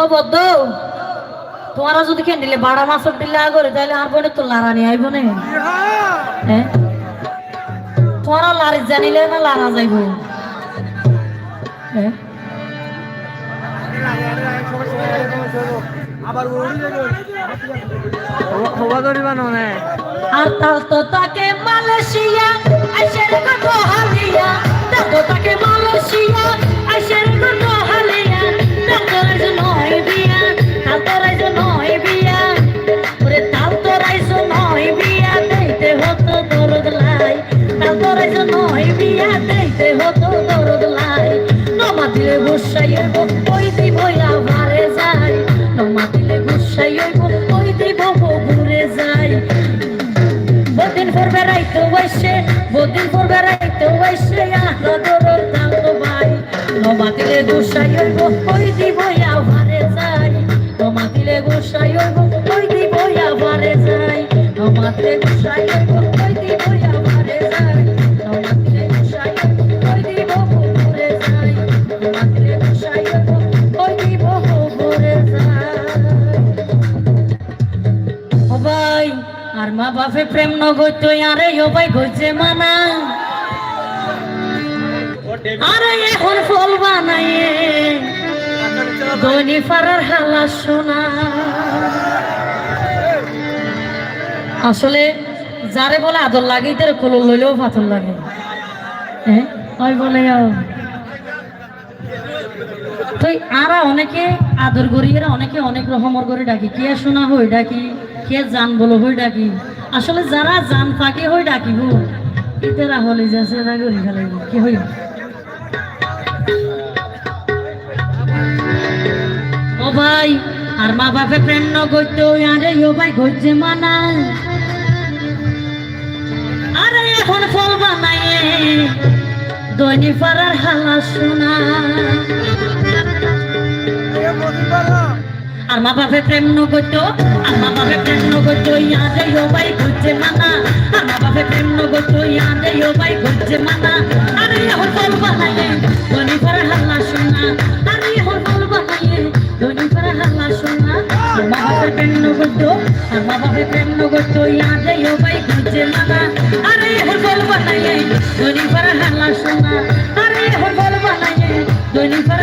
ও বদ্ধ তোমারা যদি কেন দিলে বাড়া মাছর দিলে আগরে তাহলে আর বোনে তো লারানি আইব না। হ্যাঁ? তোমরা লারি জানিলে না লারা যাইব। হ্যাঁ? আর তো তাকে মালয়েশিয়া আইসের কত হালিয়া তাল তো তাকে মালয়েশিয়া। দেইতে হতো দরদ লাই। নমা দিলে বসাই ওই দিব আবারে যায় নমা দিলে বসাই ওই দিব ঘুরে যায় বদিন পর বেড়াইতে বসে বদিন পর বেড়াইতে বসে আহলা দরর দাম তো ভাই। নমা দিলে গোসাই হইব, ওই দিব আবারে যাই। নমা দিলে গোসাই হইব, ওই দিব আবারে যাই। নমা গোসাই হইব বাপে প্রেম নগত আরে ও ভাই মানা। আরে এখন ফল বানাইয়ে দৈনি পাড়ার হালা শোনা আসলে যারে বলে আদর লাগে, তার কল লইলেও পাথর লাগে। হ্যাঁ ওই বলে। তো আরা অনেকে আদর এরা অনেকে অনেক রকমের করে ডাকি। কে শোনা হই ডাকি, কে জান বলো হই ডাকি। আসলে যারা জান পাকে হই ডাকিব ইতেরা হলে যাচ্ছে না করি ফেলাইব কি হই ও ভাই, আর মা বাপে প্রেম ন করতে ওই আরে ও ভাই গজ্জে মানা আরে এখন ফল বানাইয়ে, দৈনি পাড়ার হালা শোনা আর মা বাপে প্রেম নগত আর মা বাপে প্রেম নগত ইয়াদে ও ভাই ঘুরছে মানা। আর মা বাপে প্রেম নগত ইয়াদে ও ভাই ঘুরছে মানা। আরে এখন ফল বানাইয়ে, ধনী করে হাল্লা শোনা আরে এখন ফল বানাইয়ে, ধনী করে হাল্লা শোনা আর মা বাপে প্রেম নগত আর মা বাপে প্রেম নগত ইয়াদে ও ভাই ঘুরছে মানা। আরে এখন ফল বানাইয়ে, ধনী করে হাল্লা শোনা আরে এখন ফল বানাইয়ে, ধনী করে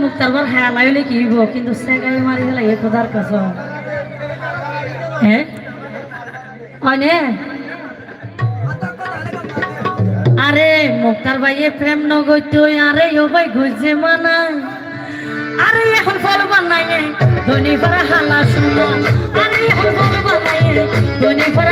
মুখ তারপর হ্যাঁ লাগলে কি হইব কিন্তু সেগাই মারি গেলে এ খোদার কাছে হ্যাঁ আরে মুক্তার ভাইয়ে প্রেম ন গইতো আরে ও ভাই ঘুরছে মানা। আরে এখন ফল বানাইয়ে ধনী পরা হালা শুনো আরে এখন ফল বানাইয়ে ধনী পরা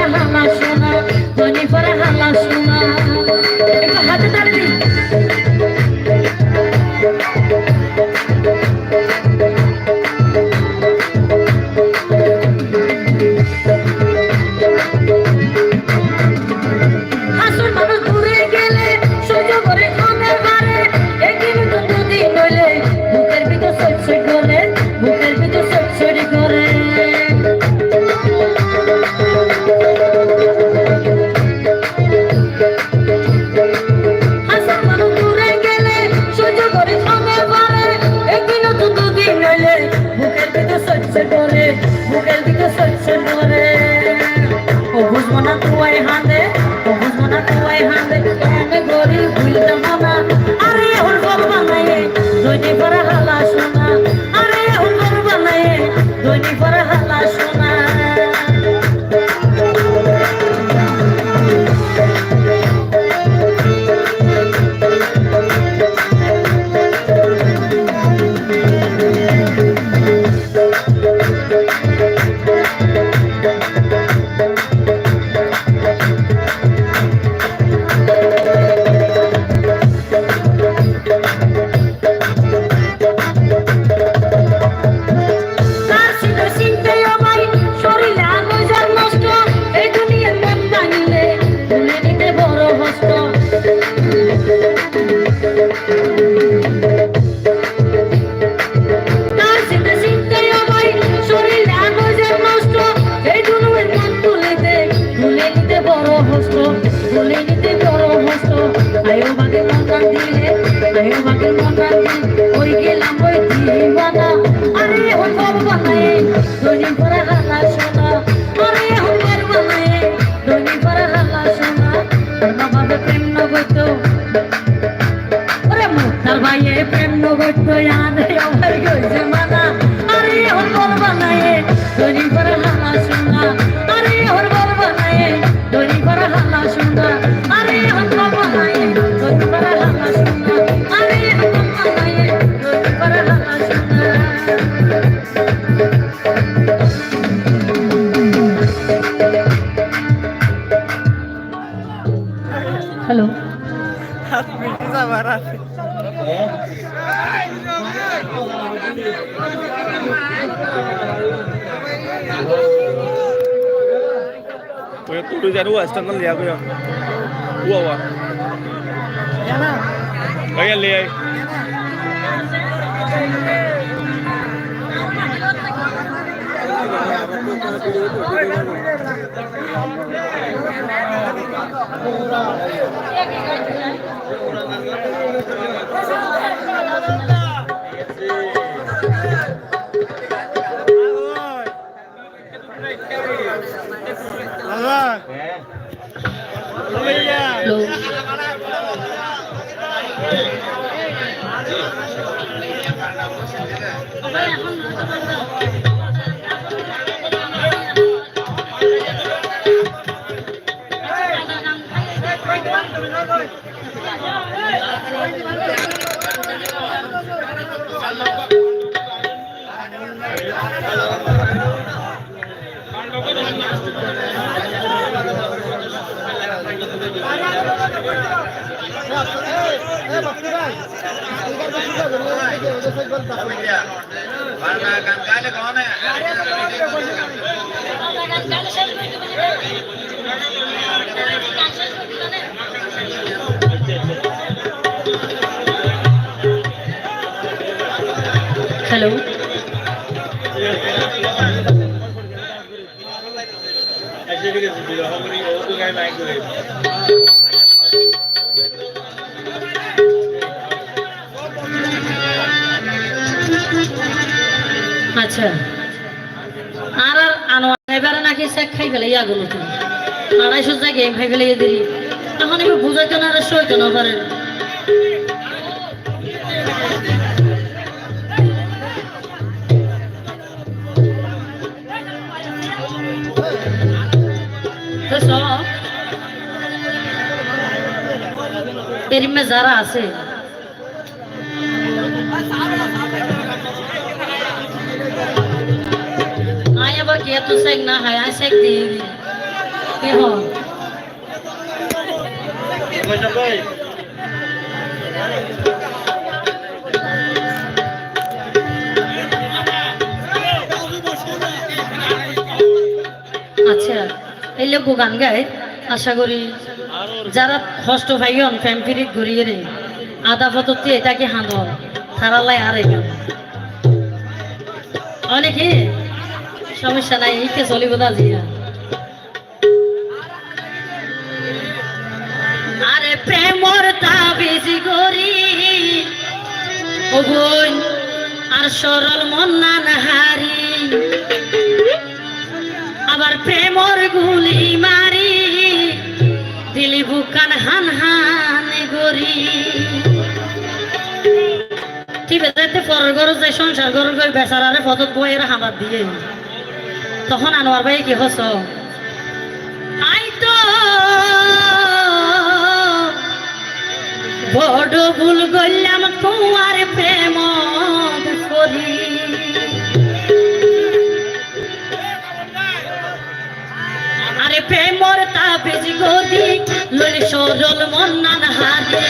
ಕೊಟ್ಟು ಯಾರ Oye, tú lo hicieron, están al día, cuya. Ua, ua. Oye, el día ahí. Hello Thank you. আছেন? আর আর আনোয়ার এবারে নাকি চেক খাই ফেলে ইয়াগুলো তুমি আড়াইশো জায়গায় খাই ফেলে ইয়ে দিলি। এখন এবার বুঝাইতে না আর সইতে না পারে। যারা আছে তো শেখ না হয় আয় শেখ দিয়ে কি হয় আচ্ছা এই লোক গান গায়, আশা করি যারা কষ্ট পাইন ফ্যাম ফিরিত ঘুরিয়ে রে আদা পততে এটাকে হাঁদন থারালাই আর অনেকে সমস্যা নাই ইকে চলিব না জিয়া। আরে প্রেমর তাবিজ করি। ও বোন, আর সরল মন না হারি আবার প্রেমর গুলি মারি, দিলি বুকান হান হান গরি ঠিক আছে পরের ঘর যে সংসার ঘর বেচারারে পদত বইয়ের হামার দিয়ে। তখন আনোয়ার ভাই কি হস? আই তো বড় ভুল করলাম তোমার প্রেম আরে প্রেমর তাবিজ গদি ললি সরল মন্নান হারি।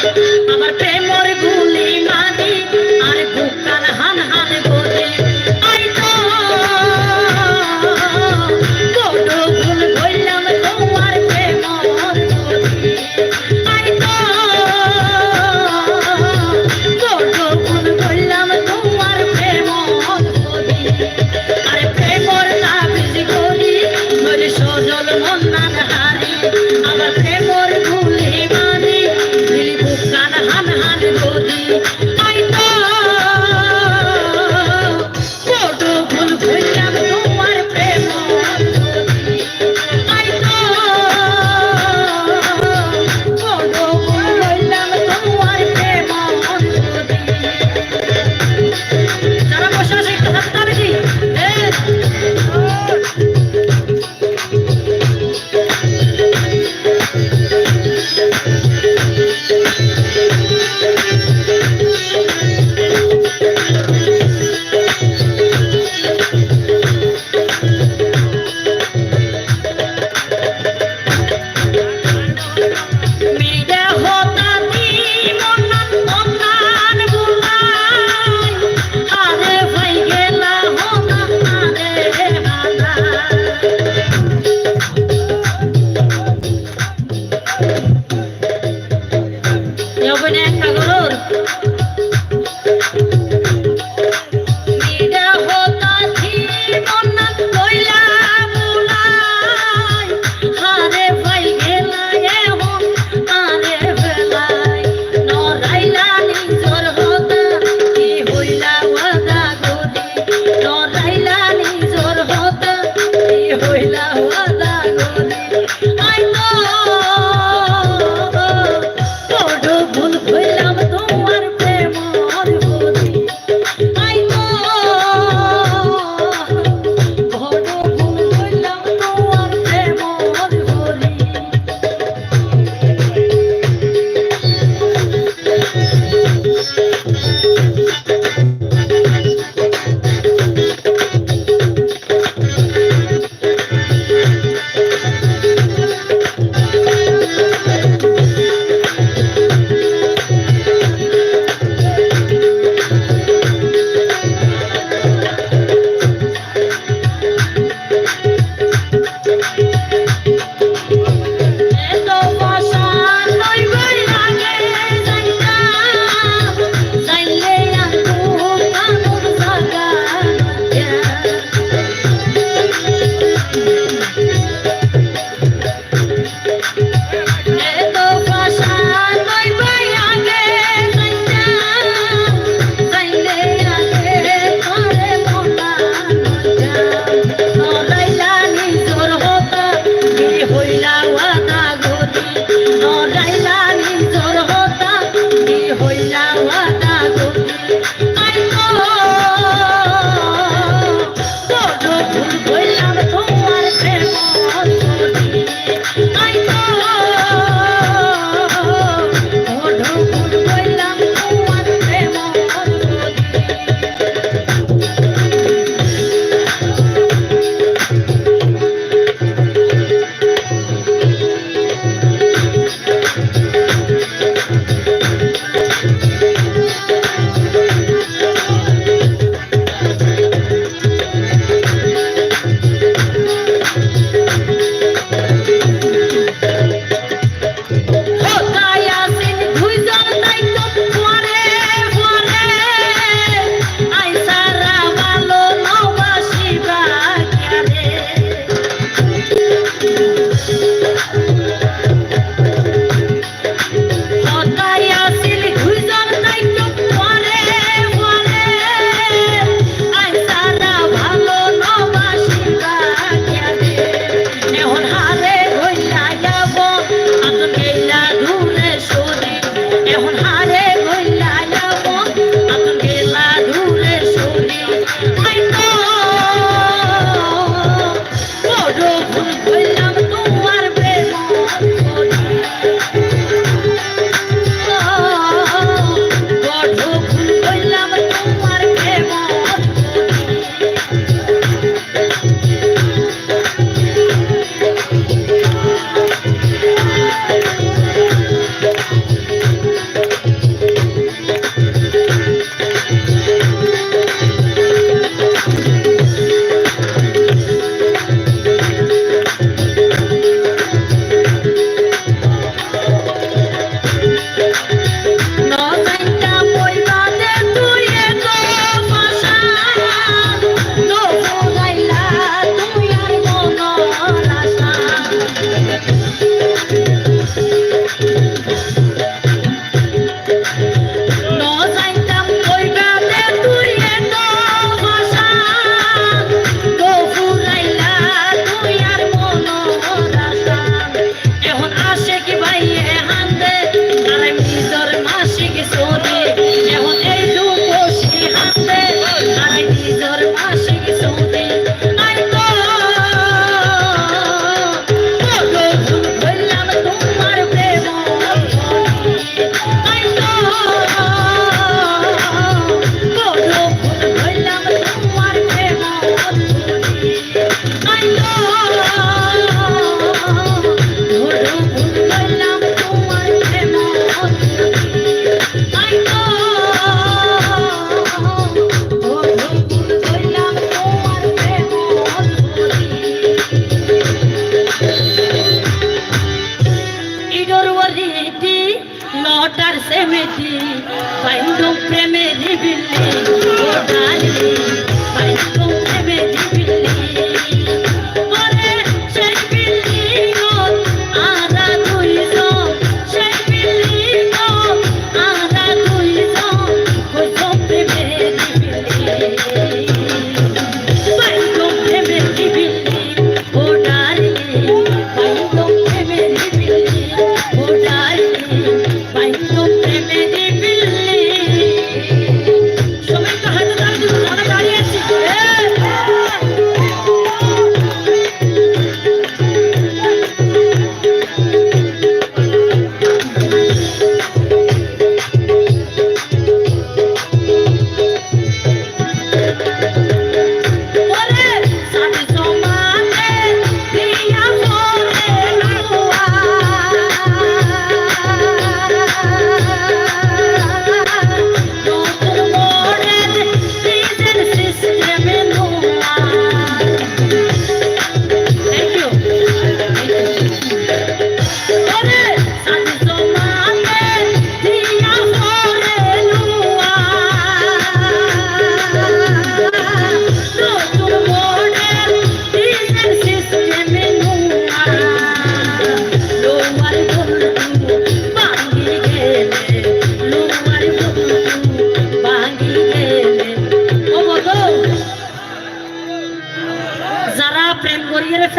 Thank.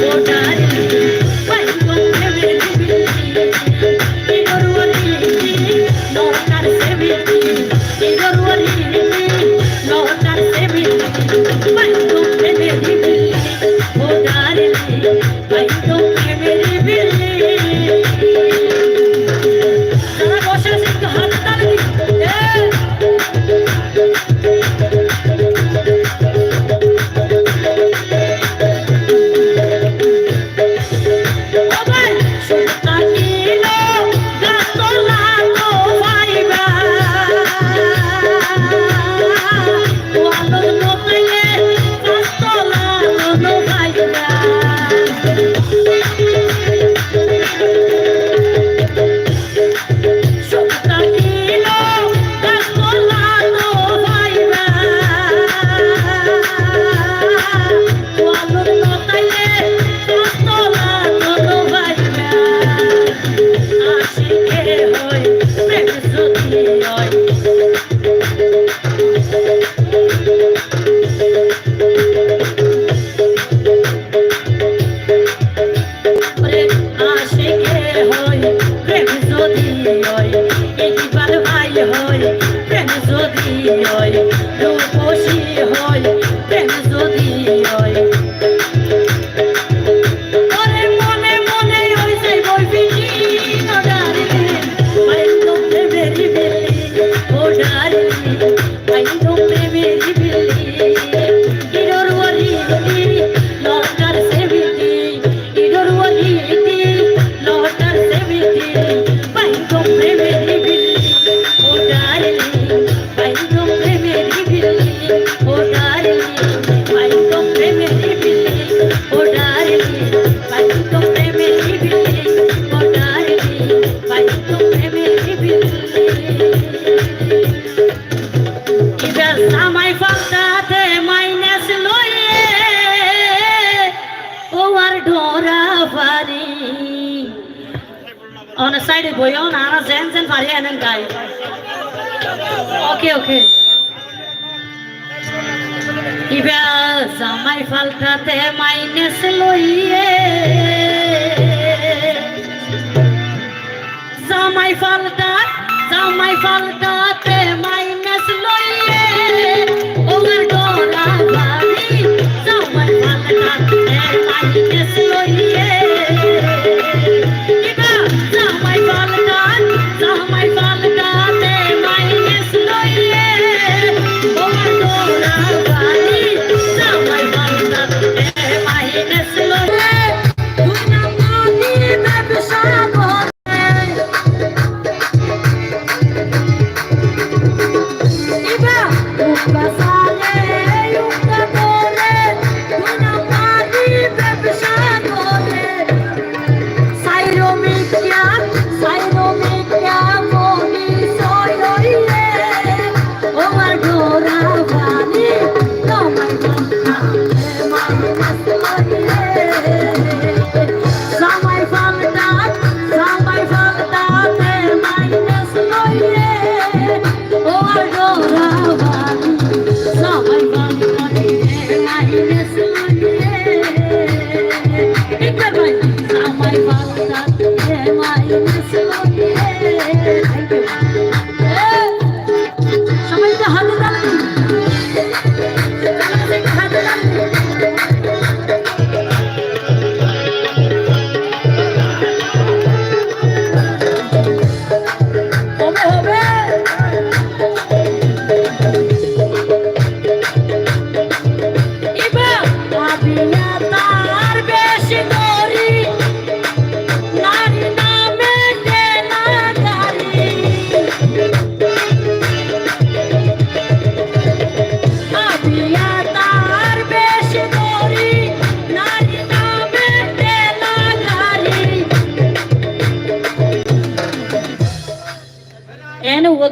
গোটা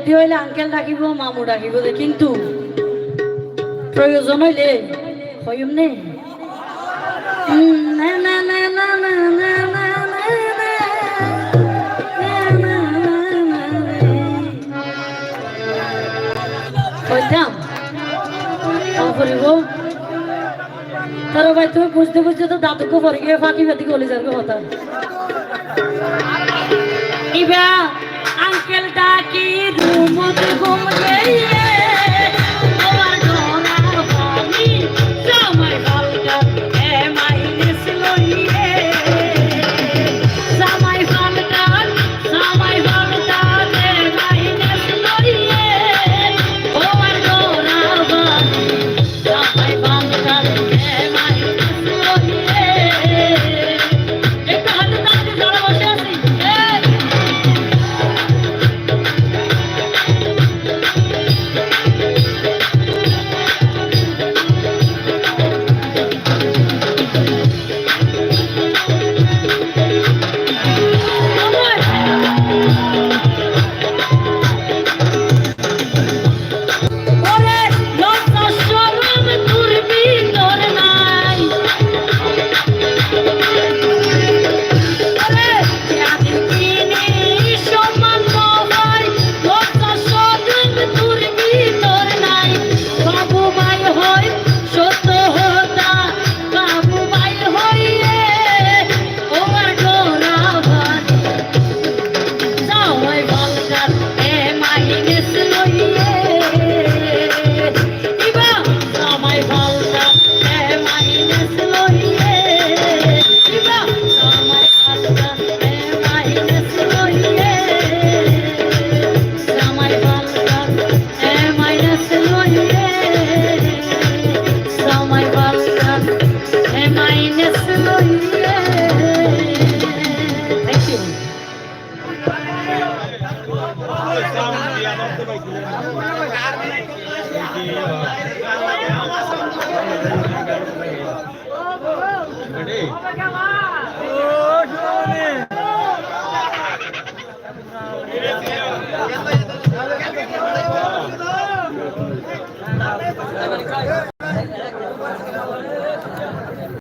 ব্যক্তি হইলে আঙ্কেল ডাকিব মামু ডাকিব কিন্তু প্রয়োজন হইলে হইম নে তার ভাই তুমি বুঝতে বুঝতে তো দাদুকে পরে গিয়ে ফাঁকি ফাঁকি গলে যাবে কথা अंकल दा की रूम घूम गई है।